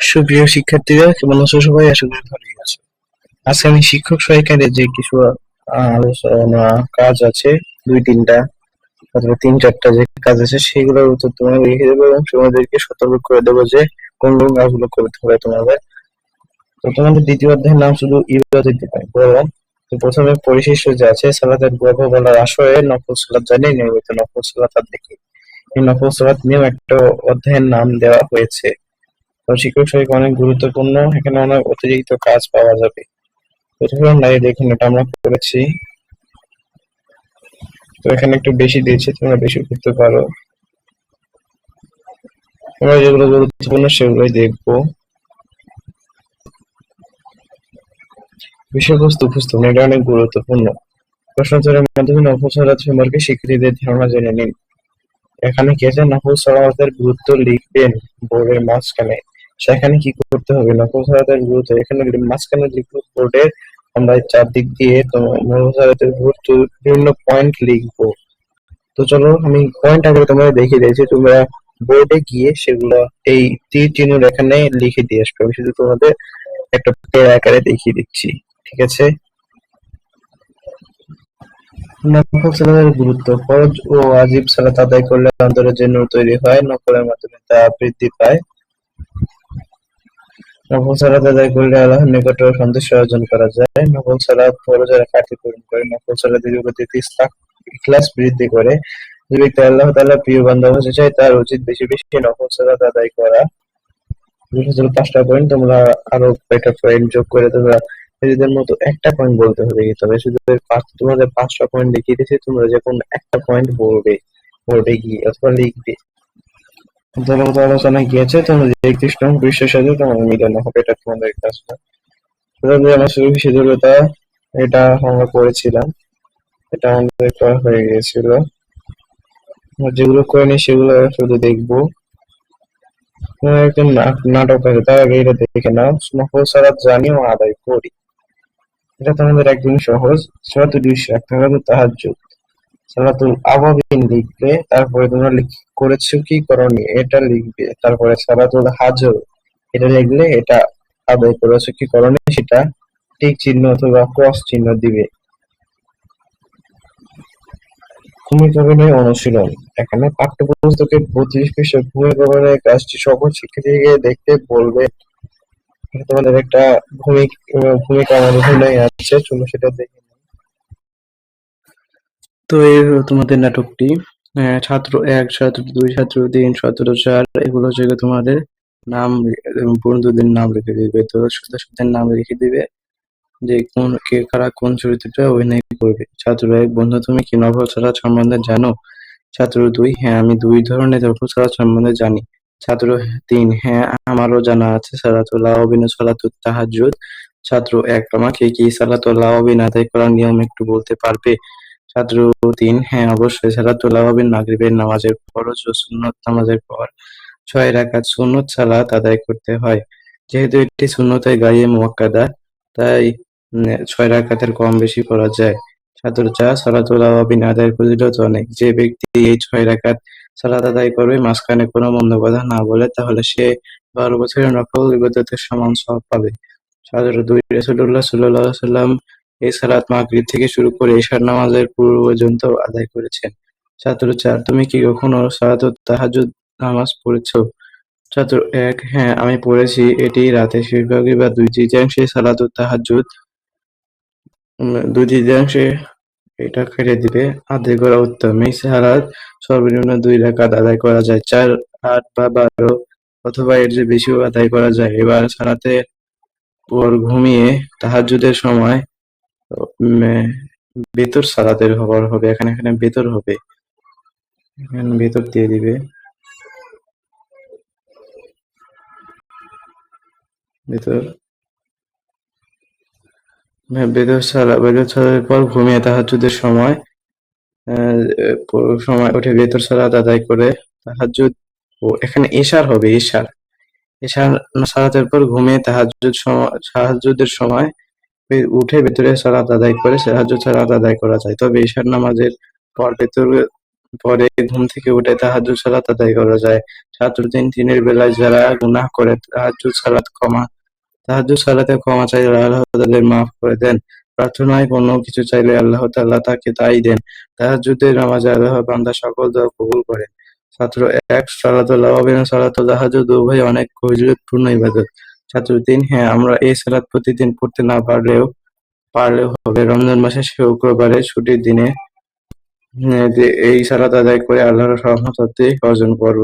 সুপ্রিয় শিক্ষার্থীরা, কেমন আছো সবাই? আশা করি ভালোই আছো। আজকে আমি শিক্ষক সহায়িকারে যে কিছু আলোচনা কাজ আছে, দুই তিনটা, অথবা তিন চারটা যে কাজ আছে, সেগুলোর উত্তর তোমাকে লিখে দেবো এবং তোমাদেরকে সতর্ক করে দেবো যে কোন কোন কাজগুলো করতে হবে তোমাদের। তো তোমাদের দ্বিতীয় অধ্যায়ের নাম শুধু ইবাদত নয় বরং তো প্রথমে পরিশিষ্ট যে আছে, সালাতের গর্ভ বলার আসরে নকল সালাত জানিয়ে নিয়মিত নফল সালাত আর দেখি এই নফল সালাত নিয়েও একটা অধ্যায়ের নাম দেওয়া হয়েছে। তো শিক্ষক সহায়িকা অনেক গুরুত্বপূর্ণ। এখানে অনেক অতিরিক্ত কাজ পাওয়া যাবে। প্রথমে এই দেখুন, এটা আমরা করেছি। তো এখানে একটু বেশি দিয়েছে, তোমরা বেশি করতে পারো। আমরা যেগুলো গুরুত্বপূর্ণ সেগুলোই দেখব। বিষয়বস্তু উপস্থাপন, এটা অনেক গুরুত্বপূর্ণ। প্রশ্নোত্তরের মাধ্যমে সালাত সম্পর্কে শিক্ষার্থীদের ধারণা জেনে নিন। এখানে কি আছে নফল সালাতের গুরুত্ব লিখবেন বোর্ডের মাঝখানে? সেখানে কি করতে হবে? নফল সালাতের গুরুত্ব এখানে মাঝখানে লিখব বোর্ডের আমরা চারদিক দিয়ে তোমার নফল সালাতের গুরুত্ব বিভিন্ন পয়েন্ট লিখব। তো চলো আমি পয়েন্ট আগে তোমাদের দেখিয়ে দিয়েছি। তোমরা বোর্ডে গিয়ে সেগুলো এই তীর চিহ্ন এখানে লিখে দিয়ে আসবে। আমি শুধু তোমাদের একটা পেয়ার আকারে দেখিয়ে দিচ্ছি। ঠিক আছে? নফল সালাতের গুরুত্ব ফরজ ও ওয়াজিব সালাত আদায় করলে অন্তরের যে নূর তৈরি হয়। নফলের মাধ্যমে তা বৃদ্ধি পায়। নফল সালাত আদায় করলে আল্লাহর নিকট সন্তুষ্টি অর্জন করা যায়। নফল সালাত ফরজের ঘাটতি পূরণ করে নফল সালাত দীর্ঘগতিতে ইখলাস বৃদ্ধি করে। যে ব্যক্তি আল্লাহ তাআলা প্রিয় বান্দা হতে চায়, তার উচিত বেশি বেশি নফল সালাত আদায় করা। বিশেষত পাঁচটা পয়েন্ট তোমরা আরও কয়েকটা পয়েন্ট যোগ করে তোমরা নিজেদের মতো একটা পয়েন্ট বলতে হবে। তবে শুধু তোমাদের পাঁচটা পয়েন্ট দেখিয়ে দিয়েছি তোমরা যে কোনো একটা পয়েন্ট বলবে বোর্ডে গিয়ে অথবা লিখবে। দলগত আলোচনা গিয়েছে তোমরা যে নং পৃষ্ঠের সাথে তোমার মিলানো হবে এটা তোমাদের কাজটা তবে আমার শুরু শিথিলতা এটা আমরা করেছিলাম, এটা আমাদের করা হয়ে গিয়েছিল। যেগুলো করিনি সেগুলো শুধু দেখব। একজন না- নাটক আছে, তার আগে এটা দেখে নাও। নফল সালাত জানি ও আদায় করি। এটা তোমাদের একদম সহজ সালাতুল ইশরাক সালাতুল তাহাজ্জুদ সালাতুল আওয়াবিন লিখবে, তারপরে তোমরা করেছ কি করনি, এটা লিখবে, তারপরে সালাতুল হাজর, এটা লিখলে এটা আদায় করেছ কি করনি, সেটা টিক চিহ্ন অথবা ক্রস চিহ্ন দিবে ভূমিকা অভিনয় অনুশীলন, এখানে পাঠ্যপুস্তকের বত্রিশ পৃষ্ঠা ভূমিকা অভিনয়ের কাজটি সকল শিক্ষার্থীকে দেখতে বলবে তোমাদের একটা ভূমিক- ভূমিকা অভিনয় আছে, চলো সেটা দেখে। তো এই হলো তোমাদের নাটকটি। ছাত্র এক, ছাত্র দুই, ছাত্র তিন ছাত্র চার, এগুলো হচ্ছে তোমাদের নাম বন্ধুদের নাম লিখে দিবে। তো সদস্যদের নাম লিখে দিবে যে কোন, কে, কারা কোন চরিত্রটা অভিনয় করবে। ছাত্র এক, বন্ধু তুমি কি নভল সম্বন্ধে জানো? ছাত্র দুই হ্যাঁ আমি দুই ধরনের সালাত সম্বন্ধে জানি। ছাত্র তিন হ্যাঁ আমারও জানা আছে, সালাতুল আওয়াবিন ও সালাতুত তাহাজ্জুদ। ছাত্র এক, আমাকে কি সালাতুল আওয়াবিন আদায় করার নিয়ম একটু বলতে পারবে? ছাত্র তিন হ্যাঁ অবশ্যই সালাতুল আওয়াবিন মাগরিবের নামাজের ফরজ ও সুন্নত নামাজের পর। ছয় রাকাত সুন্নত সালাত আদায় করতে হয়। যেহেতু এটি সুন্নতে গায়ে মুয়াক্কাদা, তাই ছয় রাকাতের কম বেশি করা যায়। ছাত্র চা সালাতুল আওয়াবিন আদায়ের ফজিলত অনেক। যে ব্যক্তি এই ছয় রাকাত সালাত আদায় করবে, মাঝখানে কোনো মন্দ কথা না বলে, তাহলে সে বারো বছরের নফল ইবাদতের সমান সব পাবে। ছাত্র দুই রাসূলুল্লাহ সাল্লাল্লাহু সাল্লাম এই সালাত মাগরিব থেকে শুরু করে ঈশার নামাজের পূর্ব পর্যন্ত আদায় করেছেন। ছাত্র চার তুমি কি কখনো সালাতুত তাহাজ্জুদ নামাজ পড়েছো? ছাত্র এক হ্যাঁ আমি পড়েছি। এটি রাতে শেষভাগে বা দুই তৃতীয়াংশে সালাতুত তাহাজ্জুদ। উম, দুই তৃতীয়াংশে এটা কেটে দিবে। আদায় করা উত্তম। এই সালাত সর্বনিম্ন দুই রাকাত আদায় করা যায়। চার আট বা বারো অথবা এর যে বেশিও আদায় করা যায়। এবার সালাতে পর ঘুমিয়ে তাহাজ্জুদের সময় বেতর সালাতের হবার হবে এখানে এখানে বেতর হবে। এখানে বেতর দিয়ে দিবে। বেতর হ্যাঁ, বেতর সালা বেতর সালাতের পর ঘুমিয়ে তাহাজ্জুদের সময় সময় উঠে বেতর সালাত আদায় করে তাহাজ্জুদ ও এখানে এশার হবে এশার। এশার সালাতের পর ঘুমিয়ে তাহাজ্জুদ সময় তাহাজ্জুদের সময় উঠে ভেতরে সালাত আদায় করে তাহাজ্জুদ সালাত আদায় করা যায়। তবে এশার নামাজের পর ভেতর, পরে ঘুম থেকে উঠে তাহাজ্জুদ সালাত আদায় করা যায়। ছাত্র দিন দিনের বেলায় যারা গুনাহ করে, তাহাজ্জুদ সালাত ক্ষমা, তাহাজ্জুদ সালাতে ক্ষমা চাইলে আল্লাহ তাদের মাফ করে দেন। প্রার্থনায় কোনো কিছু চাইলে আল্লাহ তাআলা তাকে তাই দেন। তাহাজ্জুদের নামাজে আল্লাহ বান্দা সকল দোয়া কবুল করেন। ছাত্র এক সালাতুল আওয়াবিন সালাতুল তাহাজ্জুদ উভয় অনেক ফজিলতপূর্ণ ইবাদত। ছাত্র হ্যাঁ আমরা এই সালাত প্রতিদিন পড়তে না পারলেও পারলেও হবে। রমজান মাসের শুক্রবারে ছুটির দিনে এই সালাত আদায় করে আল্লাহর রহমত অর্জন করব।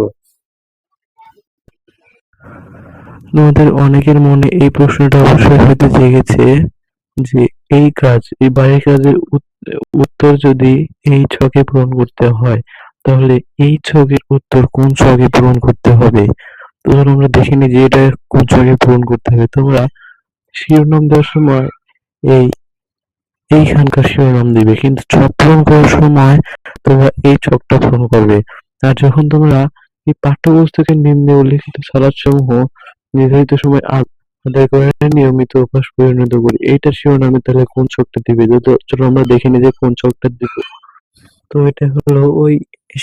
তোমাদের অনেকের মনে এই প্রশ্নটা অবশ্যই হয়তো জেগেছে যে এই কাজ, এই বাড়ির কাজের উত্তর যদি এই ছকে পূরণ করতে হয়, তাহলে এই ছকের উত্তর কোন ছকে পূরণ করতে হবে? তো ধরো আমরা দেখে নিই যে এটা কোন ছকে পূরণ করতে হবে। তোমরা শিরোনাম দেওয়ার সময় এই এইখানকার শিরোনাম দিবে। কিন্তু ছক পূরণ করার সময় তোমরা এই ছকটা পূরণ করবে। আর যখন তোমরা এই পাঠ্যপুস্তকের নিম্নে উল্লিখিত সালাদ সমূহ নির্ধারিত সময় আদায় করে নিয়মিত অভ্যাস পরিণত করি এইটা শিরোনামে তাহলে কোন ছকটা দিবে? চলো আমরা দেখে নিই যে কোন ছকটা দিব। তো এটা হলো ওই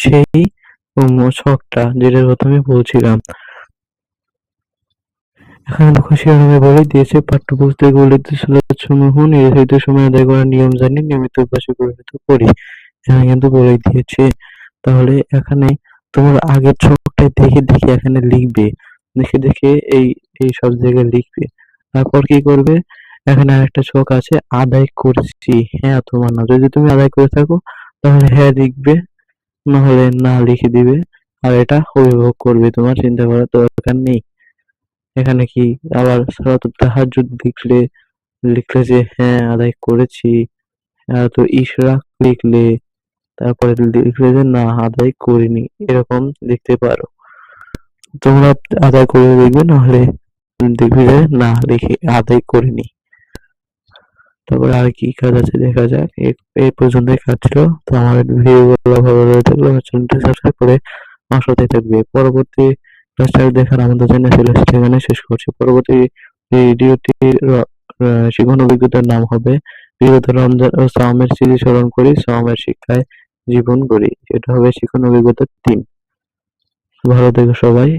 সেই ছকটা যেটার কথা আমি বলছিলাম। এখানে দেখো শিরোনামে বলে দিয়েছে পাঠ্যপুস্তকে উল্লিখিত সালাদ সমূহ নির্ধারিত সময় আদায় করার নিয়ম জানি, নিয়মিত অভ্যাসে পরিণত করি। এখানে কিন্তু বলে দিয়েছে। তাহলে এখানে তোমার আগের ছকটায় দেখে দেখে এখানে লিখবে। দেখে দেখে এই এই সব জায়গায় লিখবে। তারপর কি করবে? এখানে আরেকটা ছক আছে, আদায় করেছি। হ্যাঁ অথবা না, যদি তুমি আদায় করে থাকো, তাহলে হ্যাঁ লিখবে, নাহলে না লিখে দিবে, আর এটা অভিভাবক করবে। তোমার চিন্তা করার দরকার নেই। এখানে কি আবার সালাতুত তাহাজ্জুদ লিখলে লিখলে যে হ্যাঁ আদায় করেছি। তো ইশরাক লিখলে, তারপরে লিখলে যে না, আদায় করিনি, এরকম লিখতে পারো। তোমরা আদায় করে লিখবে, নাহলে দেখবে যে না, লিখে আদায় করিনি। তারপরে আর কি কাজ আছে দেখা যাক। এই- পর্যন্তই কাজ ছিল। তো আমার ভিডিওগুলো ভালো লাগে থাকলে চ্যানেলটা সাবস্ক্রাইব করে আমার সাথে থাকবে। পরবর্তী ক্লাসটা দেখার আমাদের জন্য সেখানে শেষ করছি। পরবর্তী ভিডিওটির শিখন অভিজ্ঞতার নাম হবে বিগত রমজান ও সাওমের স্মৃতি স্মরণ করি, সাওমের শিক্ষায় জীবন করি এটা হবে শিক্ষণ অভিজ্ঞতা তিন। ভালো থেকো সবাই।